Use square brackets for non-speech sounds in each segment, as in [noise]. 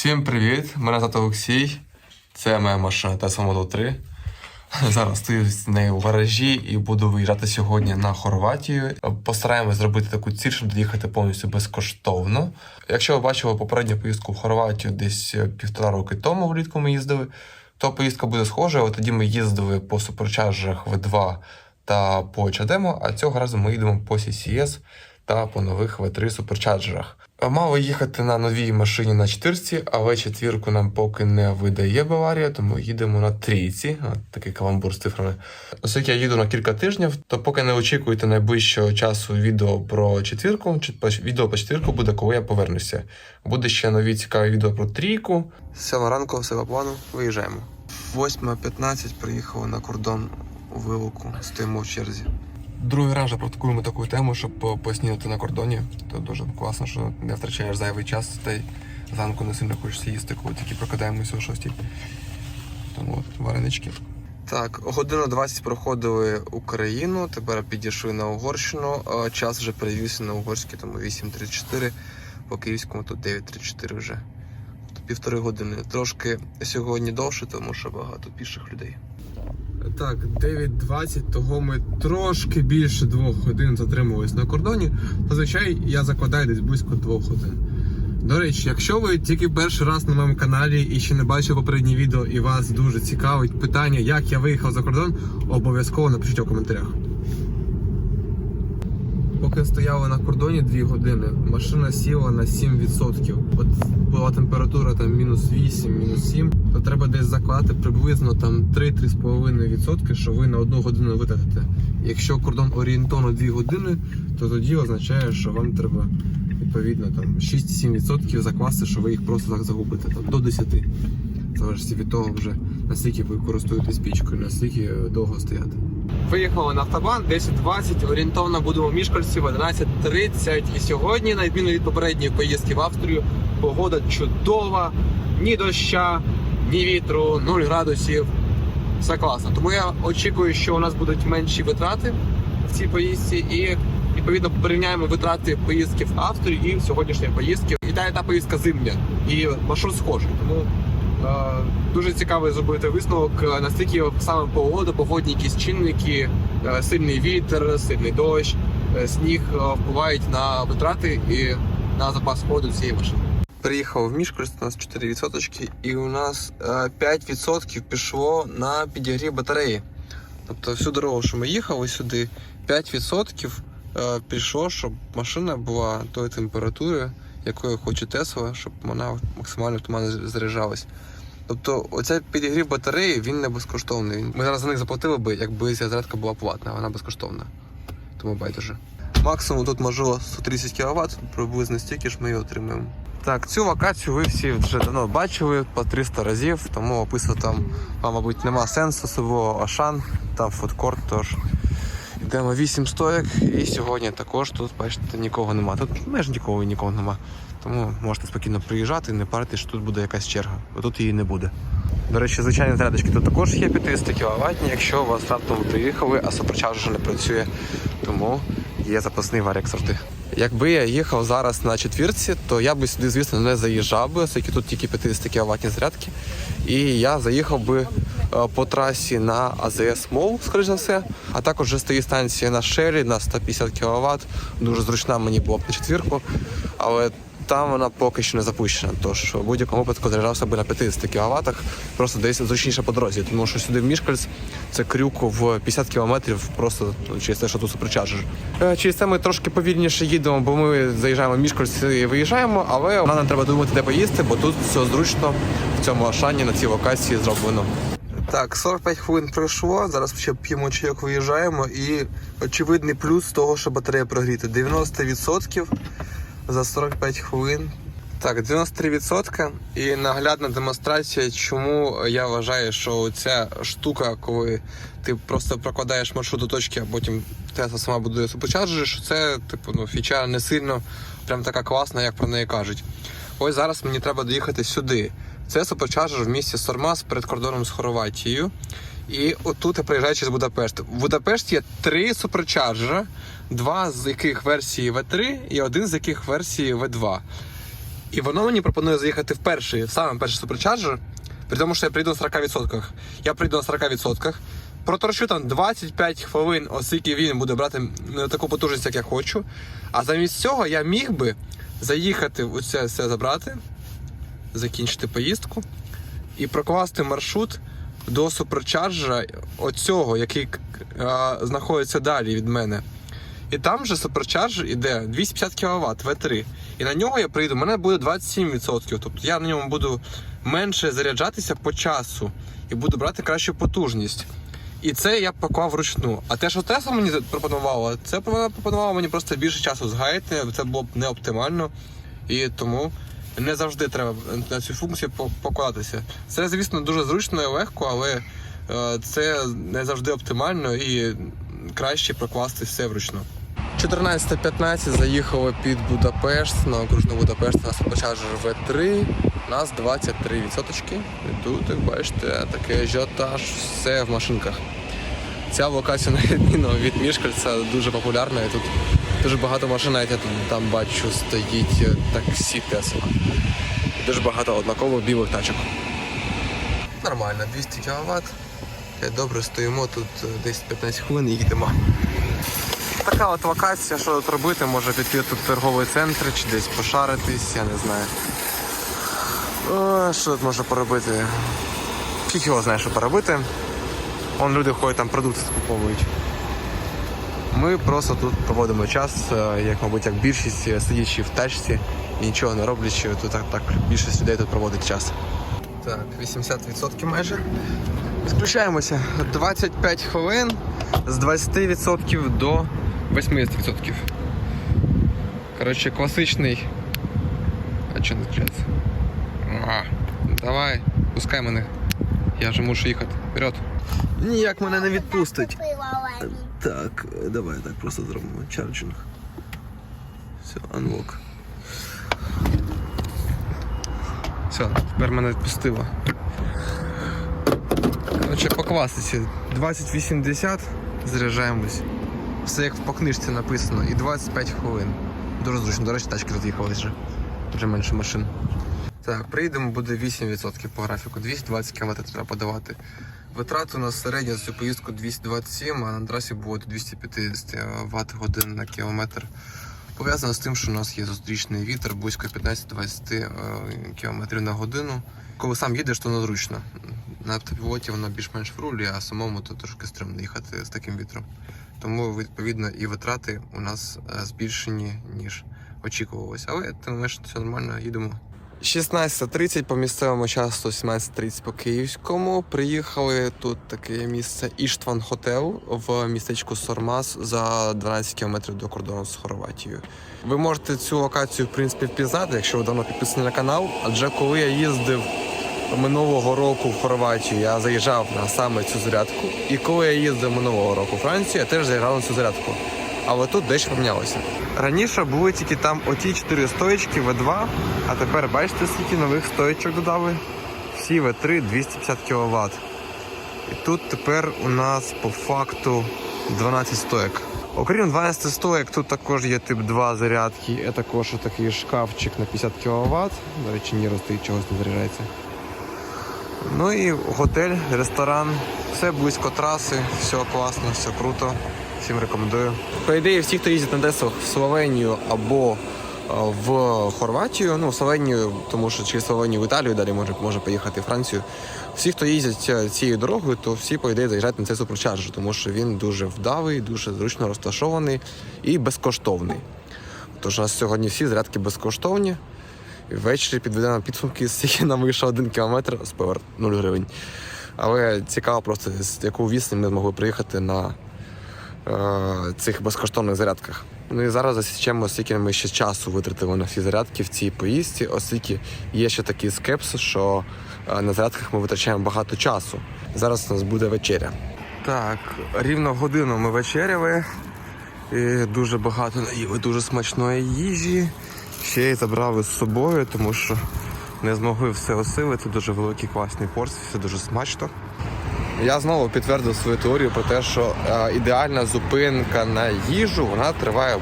Всім привіт! Мене звати Олексій. Це моя машина Tesla Model 3. [laughs] Зараз стою з нею в гаражі і буду виїжджати сьогодні на Хорватію. Постараємось зробити таку ціль, щоб доїхати повністю безкоштовно. Якщо ви бачили попередню поїздку в Хорватію десь е, півтора роки тому влітку ми їздили, то поїздка буде схожа. тоді ми їздили по суперчарджах V2 та по Чадемо, а цього разу ми їдемо по CCS та по нових V3 суперчарджерах. Мало їхати на новій машині на четвірці, але четвірку нам поки не видає Баварія, тому їдемо на трійці. От такий каламбур з цифрами. Оскільки я їду на кілька тижнів, то поки не очікуйте найближчого часу відео про четвірку. Чи відео по четвірку буде, коли я повернуся. Буде ще нові цікаві відео про трійку. Сьома ранку, все по плану, виїжджаємо. 8.15 приїхали на кордон у вилуку, стоїмо в черзі. Другий раз практикуємо таку тему, щоб поснідати на кордоні. То дуже класно, що не втрачаєш зайвий час, та й зранку не сильно хочеться їсти, коли тільки прокидаємося о 6. Тому от варенички. Так, годину 20 проходили Україну, тепер підійшли на Угорщину. а Час вже перевівся на угорський, тому 8.34, по київському тут 9.34 вже. Тобто півтори години. Трошки сьогодні довше, тому що багато піших людей. Так, 9.20, того ми трошки більше двох годин затримувались на кордоні. Зазвичай я закладаю десь близько двох годин. До речі, якщо ви тільки перший раз на моєму каналі і ще не бачили попередні відео, і вас дуже цікавить питання, як я виїхав за кордон, обов'язково напишіть у коментарях. Поки стояли на кордоні 2 години, машина сіла на 7%. От була температура там мінус 8, мінус 7, то треба десь закладати приблизно там 3-3,5%, що ви на одну годину витратите. Якщо кордон орієнтовно 2 години, то тоді означає, що вам треба відповідно там 6-7% закласти, що ви їх просто так загубите там, до 10. Залежить від того вже наскільки ви користуєтесь пічкою, наскільки довго стояти. Виїхали на автобан 10.20, орієнтовно будемо в Мішкальці в 11.30. І сьогодні, на відміну від попередньої поїздки в Австрію, погода чудова, ні доща, ні вітру, 0 градусів. Все класно. Тому я очікую, що у нас будуть менші витрати в цій поїздці, і відповідно порівняємо витрати поїздки в Австрії і сьогоднішньої поїздки. І та, і та поїздка зимня, і маршрут схожий. Тому Е, Дуже цікаво зробити висновок, е, наскільки саме погода, погодні якісь чинники, е, сильний вітер, сильний дощ, е, сніг е, впливають на витрати і на запас ходу цієї машини. Приїхав в Мішкольськ, у нас 4%, і у нас е, 5% пішло на підігрів батареї. Тобто всю дорогу, що ми їхали сюди, 5% е, пішло, щоб машина була тої температури, якою хоче Тесла, щоб вона максимально оптимально заряджалась. Тобто, оцей підігрів батареї він не безкоштовний. Ми зараз за них заплатили би, якби ця зарядка була платна, вона безкоштовна. Тому байдуже. Максимум тут можливо 130 кВт, приблизно стільки ж ми її отримаємо. Так, цю локацію ви всі вже давно бачили по 300 разів, тому описувати там, вам, мабуть, нема сенсу особливо Ашан, там фудкорт, тож Йдемо 8 стоек, і сьогодні також тут, бачите, нікого нема. Тут майже нікого нікого нема. Тому можете спокійно приїжджати і не паритись, що тут буде якась черга, бо тут її не буде. До речі, звичайні зарядочки тут також є 50 кВт, якщо у вас раптом ви приїхали, а суперчарджер не працює, тому є запасний варік завжди. Якби я їхав зараз на четвірці, то я би сюди, звісно, не заїжджав би, оскільки тут тільки 50 кВт зарядки. І я заїхав би по трасі на АЗС Мол, скоріш за все. А також вже стоїть станція на Шері на 150 кВт. Дуже зручна мені була б на четвірку. Але там вона поки що не запущена. Тож в будь-якому випадку заряджався би на 50 кВт, просто десь зручніше по дорозі. Тому що сюди в Мішкальц це крюк в 50 км, просто ну, через те, що тут суперчарджер. Е, Через це ми трошки повільніше їдемо, бо ми заїжджаємо в Мішкальц і виїжджаємо, але нам треба думати, де поїсти, бо тут все зручно в цьому Ашані на цій локації зроблено. Так, 45 хвилин пройшло. Зараз ще п'ємо чайок, виїжджаємо. І очевидний плюс того, що батарея прогріта. 90% за 45 хвилин. Так, 93% і наглядна демонстрація, чому я вважаю, що ця штука, коли ти просто прокладаєш маршрут до точки, а потім Тесла сама будує суперчарджер, що це типу ну, фіча не сильно прям така класна, як про неї кажуть. Ось зараз мені треба доїхати сюди. Це суперчарджер в місті Сормас перед кордоном з Хорватією. І отут я приїжджаю через Будапешт. В Будапешті є три суперчарджера, два з яких версії V3 і один з яких версії V2. І воно мені пропонує заїхати в перший, в саме перший суперчарджер, при тому, що я прийду на 40%. Я прийду на 40%, проторчу там 25 хвилин, оскільки він буде брати не таку потужність, як я хочу. А замість цього я міг би заїхати оце все забрати, закінчити поїздку і прокласти маршрут до суперчарджера оцього, який а, знаходиться далі від мене. І там же суперчарджер іде 250 кВт V3. І на нього я прийду, у мене буде 27%. Тобто я на ньому буду менше заряджатися по часу і буду брати кращу потужність. І це я поклав вручну. А те, що Тесла мені пропонувала, це пропонувала мені просто більше часу згаяти, це було б не оптимально. І тому не завжди треба на цю функцію по- покладатися. Це, звісно, дуже зручно і легко, але е, це не завжди оптимально і краще прокласти все вручну. 14.15 заїхали під Будапешт на окружну Будапешт на суперчарджер V3. У нас 23 відсоточки. І тут, як бачите, такий ажіотаж, все в машинках. Ця локація, на відміну від Мішкальця, дуже популярна. І тут дуже багато машин, навіть я там бачу, стоїть е, таксі Тесла. Дуже багато однаково білих тачок. Нормально, 200 кВт. Добре, стоїмо тут е, 10-15 хвилин і їдемо. Така от локація, що тут робити, може піти тут в торговий центр чи десь пошаритись, я не знаю. О, що тут можна поробити? Фіг його знає, що поробити. Вон люди ходять там продукти скуповують. Ми просто тут проводимо час, е, як, мабуть, як більшість е, сидячи в тачці і нічого не роблячи, тут так, так більшість людей тут проводить час. Так, 80% майже. Відключаємося 25 хвилин з 20% до 80%. Коротше, класичний. А чого не включається? А, давай, пускай мене. Я вже мушу їхати. Вперед. Ніяк мене не відпустить. Так, давай так просто зробимо. Чарджинг. Все, unlock. Все, тепер мене відпустило. Короче, по класиці 2080 заряджаємось. Все як по книжці написано. І 25 хвилин. Дуже зручно. До речі, тачки роз'їхались вже. Вже менше машин. Так, приїдемо буде 8% по графіку. 220 км треба подавати. Витрати у нас цю поїздку 227, а на трасі буде 250 Вт годин на кілометр. Пов'язано з тим, що у нас є зустрічний вітер близько 15-20 км на годину. Коли сам їдеш, то незручно. На автопілоті воно більш-менш в рулі, а самому то трошки стрімно їхати з таким вітром. Тому, відповідно, і витрати у нас е, збільшені, ніж очікувалося. Але тим не все нормально, їдемо. 16.30 по місцевому часу, 17.30 по київському. Приїхали тут таке місце Іштван Хотел в містечку Сормас за 12 кілометрів до кордону з Хорватією. Ви можете цю локацію в принципі впізнати, якщо ви давно підписані на канал. Адже коли я їздив минулого року в Хорватію, я заїжджав на саме цю зарядку. І коли я їздив минулого року у Францію, я теж заїжджав на цю зарядку. Але тут дещо помінялося. Раніше були тільки там оті 4 стоечки В2, а тепер бачите, скільки нових стоечок додали. Всі В3 250 кВт. І тут тепер у нас по факту 12 стоек. Окрім 12 стоек, тут також є тип 2 зарядки. Це також такий шкафчик на 50 кВт. До речі, ні стоїть, чогось не заряджається. Ну і готель, ресторан, все близько траси, все класно, все круто. Всім рекомендую. По ідеї, всі, хто їздить на Теслах в Словенію або е, в Хорватію, ну в Словенію, тому що через Словенію в Італію далі може, може поїхати в Францію. Всі, хто їздять е, цією дорогою, то всі, по ідеї, заїжджають на цей суперчарджер, тому що він дуже вдавий, дуже зручно розташований і безкоштовний. Тож у нас сьогодні всі зарядки безкоштовні. Ввечері підведемо підсумки, скільки нам вийшов один кілометр, з спевер 0 гривень. Але цікаво просто, з яку вісні ми змогли приїхати на цих безкоштовних зарядках. Ну і зараз засічемо, скільки ми ще часу витратили на всі зарядки в цій поїздці, оскільки є ще такий скепсис, що е, на зарядках ми витрачаємо багато часу. Зараз у нас буде вечеря. Так, рівно годину ми вечеряли. І дуже багато наїли дуже смачної їжі. Ще й забрали з собою, тому що не змогли все осилити. Дуже великі класні порції, все дуже смачно. Я знову підтвердив свою теорію про те, що е, ідеальна зупинка на їжу вона триває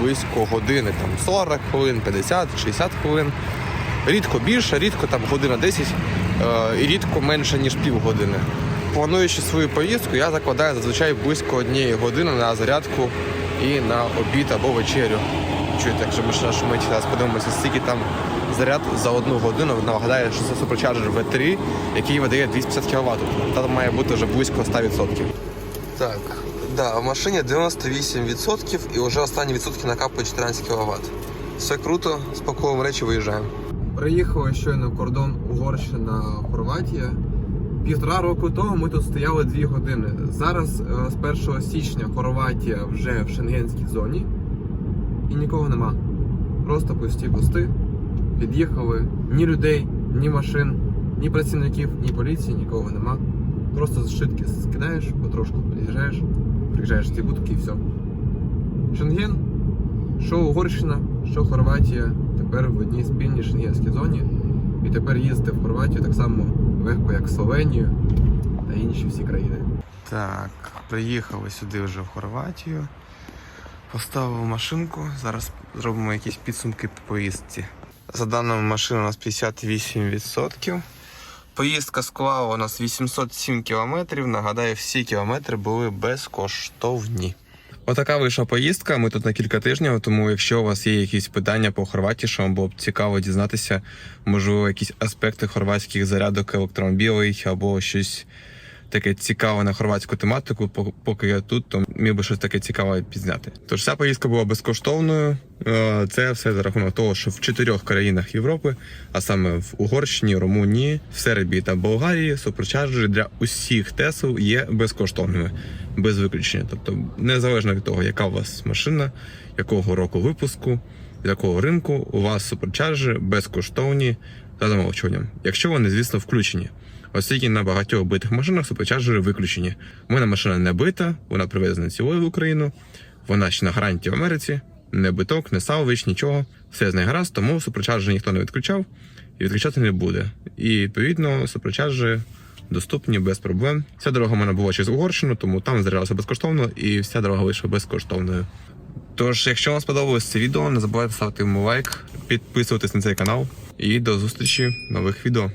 близько години, там 40 хвилин, 50, 60 хвилин. Рідко більше, рідко там година 10 е, і рідко менше, ніж півгодини. Плануючи свою поїздку, я закладаю зазвичай близько однієї години на зарядку і на обід або вечерю. Чуєте, якщо машина шумить, зараз подивимося, скільки там заряд за одну годину. Нагадаю, що це суперчарджер V3, який видає 250 кВт. Там має бути вже близько 100%. Так, да, в машині 98% і вже останні відсотки накапує 14 кВт. Все круто, спакуємо речі, виїжджаємо. Приїхали щойно кордон Угорщина Хорватія. Півтора року тому ми тут стояли дві години. Зараз е, з 1 січня Хорватія вже в шенгенській зоні і нікого нема. Просто пусті пости. Під'їхали ні людей, ні машин, ні працівників, ні поліції, нікого нема. Просто швидкі скидаєш, потрошку під'їжджаєш, приїжджаєш в ті будки і все. Шенген, що Угорщина, що Хорватія, тепер в одній спільній шенгенській зоні. І тепер їздити в Хорватію так само легко, як в Словенію та інші всі країни. Так, приїхали сюди вже в Хорватію. Поставив машинку. Зараз зробимо якісь підсумки по поїздці. За даними машини у нас 58%. Поїздка склала у нас 807 кілометрів. Нагадаю, всі кілометри були безкоштовні. Отака вийшла поїздка. Ми тут на кілька тижнів. Тому, якщо у вас є якісь питання по Хорватії, що вам було б цікаво дізнатися, можливо, якісь аспекти хорватських зарядок електромобілей або щось таке цікаве на хорватську тематику, пок- поки я тут, то міг би щось таке цікаве пізняти. Тож вся поїздка була безкоштовною. Е, Це все за рахунок того, що в чотирьох країнах Європи, а саме в Угорщині, Румунії, в Сербії та Болгарії, суперчарджери для усіх Тесл є безкоштовними, без виключення. Тобто, незалежно від того, яка у вас машина, якого року випуску, якого ринку, у вас суперчарджери безкоштовні за замовчуванням, якщо вони, звісно, включені. Оскільки на багатьох битих машинах суперчарджери виключені. У мене машина не бита, вона привезена цілою в Україну, вона ще на гарантії в Америці, не биток, не салвич, нічого. Все з гаразд, тому суперчарджери ніхто не відключав і відключати не буде. І відповідно суперчарджери доступні без проблем. Вся дорога в мене була через Угорщину, тому там зарядилася безкоштовно, і вся дорога вийшла безкоштовною. Тож, якщо вам сподобалось це відео, не забувайте ставити йому лайк, підписуватись на цей канал і до зустрічі в нових відео.